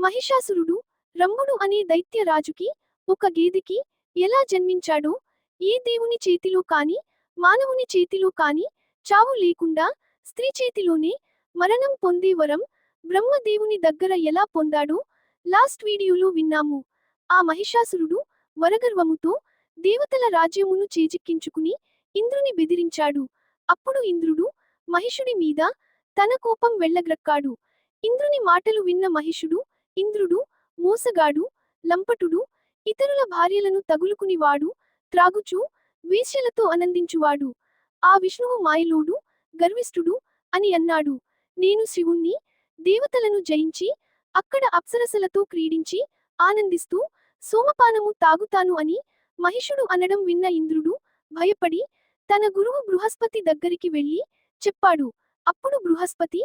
మహిషాసురుడు రంభుడు అనే దైత్యరాజుకి ఒక గేదెకి ఎలా జన్మించాడో ఏ దేవుని చేతిలో కాని మానవుని చేతిలో కాని చావు లేకుండా స్త్రీ చేతిలోనే మరణం పొందే వరం బ్రహ్మదేవుని దగ్గర ఎలా పొందాడో లాస్ట్ వీడియోలో విన్నాము. ఆ మహిషాసురుడు వరగర్వముతో దేవతల రాజ్యమును చేజిక్కించుకుని ఇంద్రుని బెదిరించాడు. అప్పుడు ఇంద్రుడు మహిషుడి మీద తన కోపం వెళ్ళగ్రక్కాడు ఇంద్రుని మాటలు విన్న మహిషుడు ఇంద్రుడు మోసగాడు లంపటుడు ఇతరుల భార్యలను తగులుకునివాడు త్రాగుచూ వేశ్యలతో ఆనందించువాడు. ఆ విష్ణువు మాయలోడు గర్విష్ఠుడు అని అన్నాడు. నేను శివుణ్ణి దేవతలను జయించి అక్కడ అప్సరసలతో క్రీడించి ఆనందిస్తూ సోమపానము తాగుతాను అని మహిషుడు అనడం విన్న ఇంద్రుడు భయపడి తన గురువు బృహస్పతి దగ్గరికి వెళ్ళి చెప్పాడు. అప్పుడు బృహస్పతి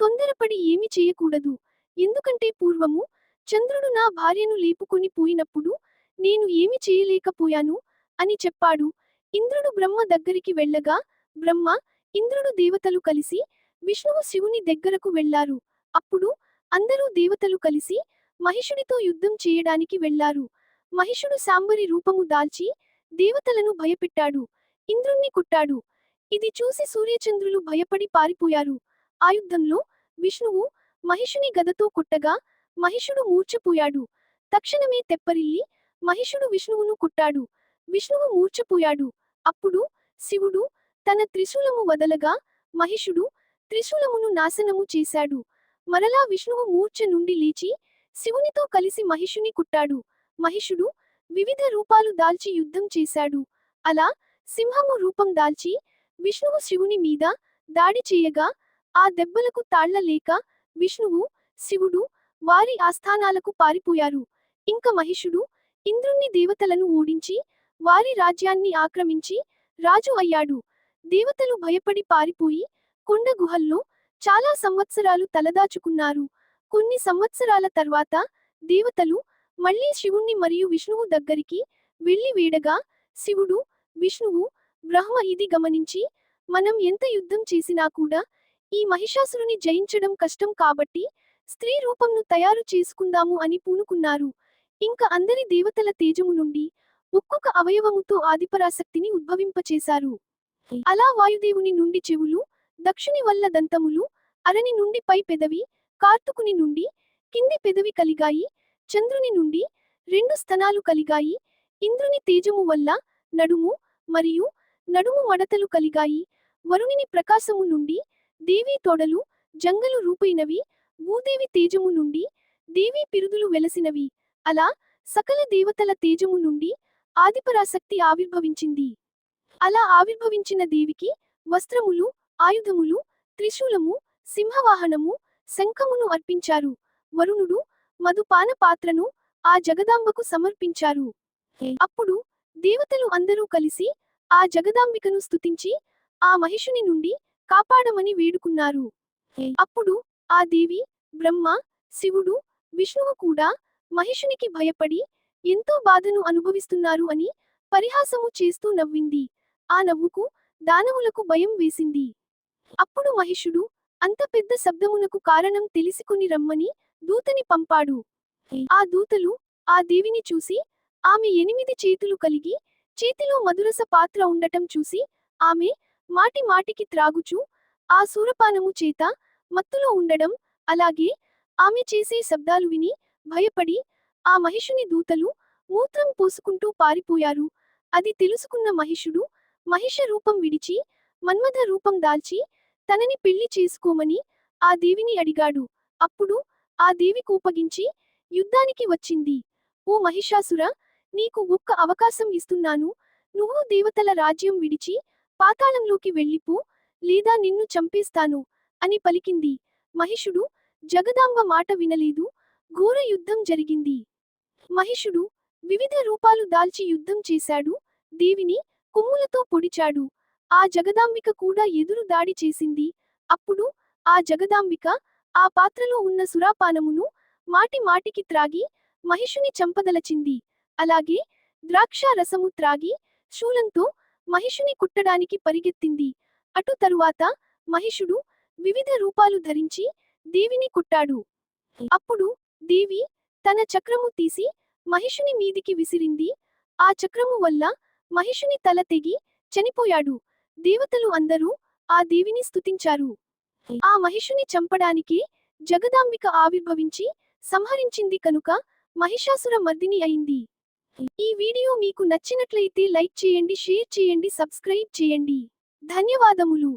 తొందరపడి ఏమి చేయకూడదు. ఎందుకంటే పూర్వము చంద్రుడు నా భార్యను లేపుకొని పోయినప్పుడు నేను ఏమి చేయలేకపోయాను అని చెప్పాడు. ఇంద్రుడు బ్రహ్మ దగ్గరికి వెళ్ళగా బ్రహ్మ ఇంద్రుడు దేవతలు కలిసి విష్ణువు శివుని దగ్గరకు వెళ్ళారు అప్పుడు అందరూ దేవతలు కలిసి మహిషుడితో యుద్ధం చేయడానికి వెళ్ళారు మహిషుడు సాంబరి రూపము దాల్చి దేవతలను భయపెట్టాడు. ఇంద్రుణ్ణి కొట్టాడు. ఇది చూసి సూర్యచంద్రులు భయపడి పారిపోయారు. ఆ యుద్ధంలో విష్ణువు మహిషుని గదతో కొట్టగా మహిషుడు మూర్చపోయాడు తక్షణమే తెప్పరిల్లి మహిషుడు విష్ణువును కొట్టాడు. విష్ణువు మూర్చపోయాడు అప్పుడు శివుడు తన త్రిశూలము వదలగా మహిషుడు త్రిశూలమును నాశనము చేశాడు. మరలా విష్ణువు మూర్ఛ నుండి లేచి శివునితో కలిసి మహిషుని కుట్టాడు. మహిషుడు వివిధ రూపాలు దాల్చి యుద్ధం చేశాడు. అలా సింహము రూపం దాల్చి విష్ణువు శివుని మీద దాడి చేయగా ఆ దెబ్బలకు తాళ్ళ లేక విష్ణువు శివుడు వారి ఆస్థానాలకు పారిపోయారు. ఇంక మహిషుడు ఇంద్రుణ్ణి దేవతలను ఓడించి వారి రాజ్యాన్ని ఆక్రమించి రాజు అయ్యాడు. దేవతలు భయపడి పారిపోయి కొండ గుహల్లో చాలా సంవత్సరాలు తలదాచుకున్నారు. కొన్ని సంవత్సరాల తర్వాత దేవతలు మళ్ళీ శివుణ్ణి మరియు విష్ణువు దగ్గరికి వెళ్ళి వేడగా శివుడు విష్ణువు బ్రహ్మ ఇది గమనించి మనం ఎంత యుద్ధం చేసినా కూడా ఈ మహిషాసురుని జయించడం కష్టం కాబట్టి స్త్రీ రూపంను తయారు చేసుకుందాము అని పూనుకున్నారు. ఇంక అందరి దేవతల తేజము నుండి ఒక్కొక్క అవయవముతో ఆదిపరాశక్తిని ఉద్భవింపచేశారు. అలా వాయుదేవుని నుండి చెవులు దక్షిణి వల్ల దంతములు అరణి నుండి పై పెదవి కార్తుకుని నుండి కింది పెదవి కలిగాయి చంద్రుని నుండి రెండు స్తనాలు కలిగాయి ఇంద్రుని తేజము వల్ల నడుము మరియు నడుము మడతలు కలిగాయి వరుణిని ప్రకాశము నుండి దేవీ తోడలు జంగలు రూపైనవి భూదేవి తేజము నుండి దేవీ పిరుదులు వెలసినవి. అలా సకల దేవతల తేజము నుండి ఆదిపరాశక్తి ఆవిర్భవించింది. అలా ఆవిర్భవించిన దేవికి వస్త్రములు ఆయుధములు త్రిశూలము సింహవాహనము శంఖమును అర్పించారు. వరుణుడు మధుపాన పాత్రను ఆ జగదాంబకు సమర్పించారు. అప్పుడు దేవతలు అందరూ కలిసి ఆ జగదాంబికను స్తుతించి ఆ మహిషుని నుండి కాపాడమని వేడుకున్నారు. అప్పుడు ఆ దేవి బ్రహ్మ శివుడు విష్ణువు కూడా మహిషునికి భయపడి ఎంతో బాధను అనుభవిస్తున్నారు అని పరిహాసము చేస్తూ నవ్వింది. ఆ నవ్వుకు దానవులకు భయం వేసింది. అప్పుడు మహిషుడు అంత పెద్ద శబ్దమునకు కారణం తెలుసుకుని రమ్మని దూతని పంపాడు. ఆ దూతలు ఆ దేవిని చూసి ఆమె ఎనిమిది చేతులు కలిగి చేతిలో మధురస పాత్ర ఉండటం చూసి ఆమె మాటి మాటికి త్రాగుచూ ఆ సూరపానము చేత మత్తులో ఉండడం అలాగే ఆమె చేసే శబ్దాలు విని భయపడి ఆ మహిషుని దూతలు మూత్రం పోసుకుంటూ పారిపోయారు. అది తెలుసుకున్న మహిషుడు మహిష రూపం విడిచి మన్మథ రూపం దాల్చి తనని పెళ్ళి చేసుకోమని ఆ దేవిని అడిగాడు. అప్పుడు ఆ దేవి కూపగించి యుద్ధానికి వచ్చింది. ఓ మహిషాసుర నీకు ఒక్క అవకాశం ఇస్తున్నాను. నువ్వు దేవతల రాజ్యం విడిచి పాతాళంలోకి వెళ్ళిపో లేదా నిన్ను చంపేస్తాను అని పలికింది. మహిషుడు జగదాంబ మాట వినలేదు. ఘోర యుద్ధం జరిగింది. మహిషుడు వివిధ రూపాలు దాల్చి యుద్ధం చేశాడు. దేవిని కొమ్ములతో పొడిచాడు. ఆ జగదాంబిక కూడా ఎదురు దాడి చేసింది. అప్పుడు ఆ జగదాంబిక ఆ పాత్రలో ఉన్న సురాపానమును మాటి మాటికి త్రాగి మహిషుని చంపదలచింది. అలాగే ద్రాక్ష రసము త్రాగి శూలంతో మహిషుని కుట్టడానికి పరిగెత్తింది. అటు తరువాత మహిషుడు వివిధ రూపాలు ధరించి దేవిని కుట్టాడు. అప్పుడు దేవి తన చక్రము తీసి మహిషుని మీదికి విసిరింది. ఆ చక్రము వల్ల మహిషుని తల తెగి చనిపోయాడు. దేవతలు అందరూ ఆ దేవిని స్తుతించారు. ఆ మహిషుని చంపడానికి జగదాంబిక ఆవిర్భవించి సంహరించింది కనుక మహిషాసుర మర్దిని అయింది. ఈ వీడియో మీకు నచ్చినట్లయితే లైక్ చేయండి షేర్ చేయండి సబ్స్క్రైబ్ చేయండి. ధన్యవాదములు.